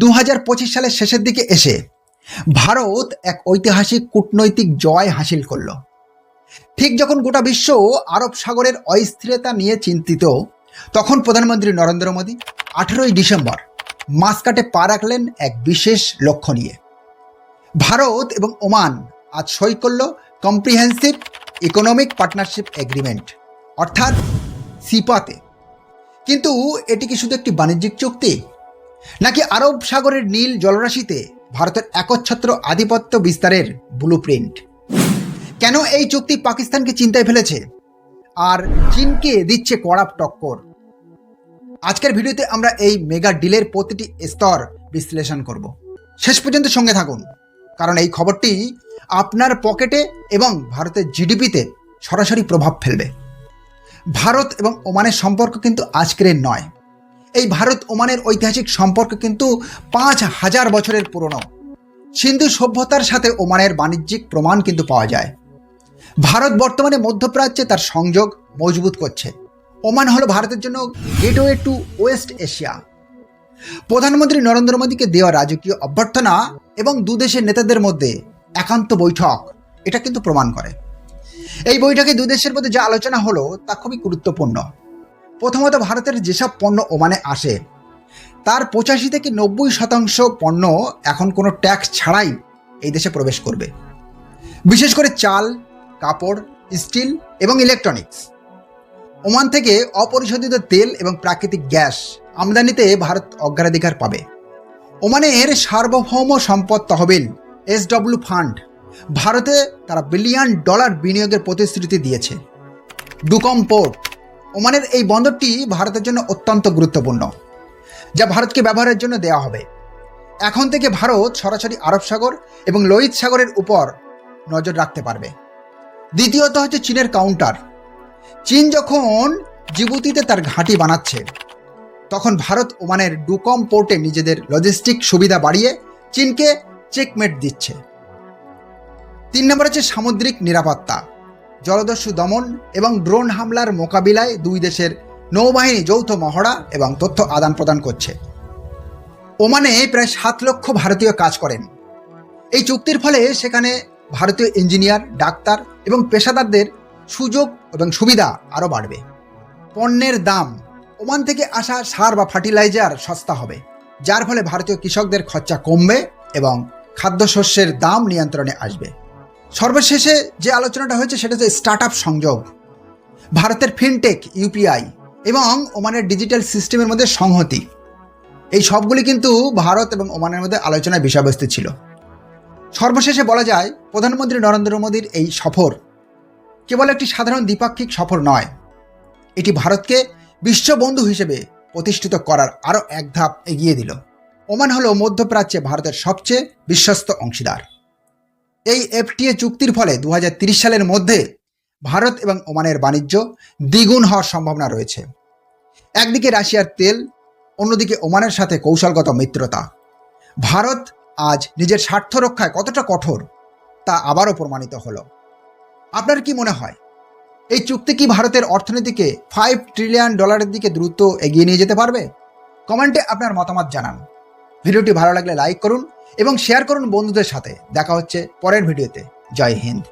দু হাজার পঁচিশ সালের শেষের দিকে এসে ভারত এক ঐতিহাসিক কূটনৈতিক জয় হাসিল করল। ঠিক যখন গোটা বিশ্ব আরব সাগরের অস্থিরতা নিয়ে চিন্তিত, তখন প্রধানমন্ত্রী নরেন্দ্র মোদী আঠেরোই ডিসেম্বর মাসকাটে পা রাখলেন এক বিশেষ লক্ষ্য নিয়ে। ভারত এবং ওমান আজ সই করল কম্প্রিহেন্সিভ ইকোনমিক পার্টনারশিপ এগ্রিমেন্ট, অর্থাৎ সিপাতে। কিন্তু এটি কি শুধু একটি বাণিজ্যিক চুক্তি? নাকি আরব সাগরের নীল জলরাশিতে ভারতের একচ্ছত্র আধিপত্য বিস্তারের ব্লু প্রিন্ট কেন এই চুক্তি পাকিস্তানকে চিন্তায় ফেলেছে? আর চীনকে দিচ্ছে কড়া টক্কর? আজকের ভিডিওতে আমরা এই মেগা ডিলের প্রতিটি স্তর বিশ্লেষণ করব। শেষ পর্যন্ত সঙ্গে থাকুন, কারণ এই খবরটি আপনার পকেটে এবং ভারতের জিডিপিতে সরাসরি প্রভাব ফেলবে। ভারত এবং ওমানের সম্পর্ক কিন্তু আজকের নয়। এই ভারত ওমানের ঐতিহাসিক সম্পর্ক কিন্তু পাঁচ হাজার বছরের পুরনো। সিন্ধু সভ্যতার সাথে ওমানের বাণিজ্যিক প্রমাণ কিন্তু পাওয়া যায়। ভারত বর্তমানে মধ্যপ্রাচ্যে তার সংযোগ মজবুত করছে। ওমান হলো ভারতের জন্য গেটওয়ে টু ওয়েস্ট এশিয়া। প্রধানমন্ত্রী নরেন্দ্র মোদীকে দেওয়া রাজকীয় অভ্যর্থনা এবং দু দেশের নেতাদের মধ্যে একান্ত বৈঠক, এটা কিন্তু প্রমাণ করে। এই বৈঠকে দুদেশের মধ্যে যা আলোচনা হলো তা খুবই গুরুত্বপূর্ণ। প্রথমত ভারতের যেসব পণ্য ওমানে আসে, তার পঁচাশি থেকে নব্বই শতাংশ পণ্য এখন কোনো ট্যাক্স ছাড়াই এই দেশে প্রবেশ করবে। বিশেষ করে চাল, কাপড়, স্টিল এবং ইলেকট্রনিক্স। ওমান থেকে অপরিশোধিত তেল এবং প্রাকৃতিক গ্যাস আমদানিতে ভারত অগ্রাধিকার পাবে। ওমানের সার্বভৌম সম্পদ তহবিল এসডব্লিউ ফান্ড ভারতে তারা বিলিয়ন ডলার বিনিয়োগের প্রতিশ্রুতি দিয়েছে। ডুকম পোর্ট ওমানের এই বন্দরটি ভারতের জন্য অত্যন্ত গুরুত্বপূর্ণ, যা ভারতকে ব্যবহারের জন্য দেওয়া হবে। এখন থেকে ভারত সরাসরি আরব সাগর এবং লোহিত সাগরের উপর নজর রাখতে পারবে। দ্বিতীয়ত হচ্ছে চীনের কাউন্টার চীন যখন জিবুতিতে তার ঘাঁটি বানাচ্ছে, তখন ভারত ওমানের ডুকম পোর্টে নিজেদের লজিস্টিক সুবিধা বাড়িয়ে চীনকে চেকমেট দিচ্ছে। তিন নম্বর হচ্ছে সামুদ্রিক নিরাপত্তা। জলদস্যু দমন এবং ড্রোন হামলার মোকাবিলায় দুই দেশের নৌবাহিনী যৌথ মহড়া এবং তথ্য আদান প্রদান করছে। ওমানে প্রায় সাত লক্ষ ভারতীয় কাজ করেন। এই চুক্তির ফলে সেখানে ভারতীয় ইঞ্জিনিয়ার, ডাক্তার এবং পেশাদারদের সুযোগ এবং সুবিধা আরও বাড়বে। পণ্যের দাম। ওমান থেকে আসা সার বা ফার্টিলাইজার সস্তা হবে, যার ফলে ভারতীয় কৃষকদের খরচা কমবে এবং খাদ্যশস্যের দাম নিয়ন্ত্রণে আসবে। সর্বশেষে যে আলোচনাটা হয়েছে সেটা হচ্ছে স্টার্ট আপ সংযোগ। ভারতের ফিনটেক ইউপিআই এবং ওমানের ডিজিটাল সিস্টেমের মধ্যে সংহতি। এই সবগুলি কিন্তু ভারত এবং ওমানের মধ্যে আলোচনার বিষয়বস্তু ছিল। সর্বশেষে বলা যায়, প্রধানমন্ত্রী নরেন্দ্র মোদীর এই সফর কেবল একটি সাধারণ দ্বিপাক্ষিক সফর নয়, এটি ভারতকে বিশ্ববন্ধু হিসেবে প্রতিষ্ঠিত করার আরও এক ধাপ এগিয়ে দিল। ওমান হল মধ্যপ্রাচ্যে ভারতের সবচেয়ে বিশ্বস্ত অংশীদার। এই এফটিএ চুক্তির ফলে দু সালের মধ্যে ভারত এবং ওমানের বাণিজ্য দ্বিগুণ হওয়ার সম্ভাবনা রয়েছে। একদিকে রাশিয়ার তেল, অন্যদিকে ওমানের সাথে কৌশলগত মিত্রতা। ভারত আজ নিজের স্বার্থ রক্ষায় কতটা কঠোর তা আবারও প্রমাণিত হলো। আপনার কি মনে হয়, এই চুক্তি কি ভারতের অর্থনীতিকে ফাইভ ট্রিলিয়ন ডলারের দিকে দ্রুত এগিয়ে নিয়ে যেতে পারবে? কমেন্টে আপনার মতামত জানান। ভিডিওটি ভালো লাগলে লাইক করুন এবং শেয়ার করুন বন্ধুদের সাথে। দেখা হচ্ছে পরের ভিডিওতে। জয় হিন্দ।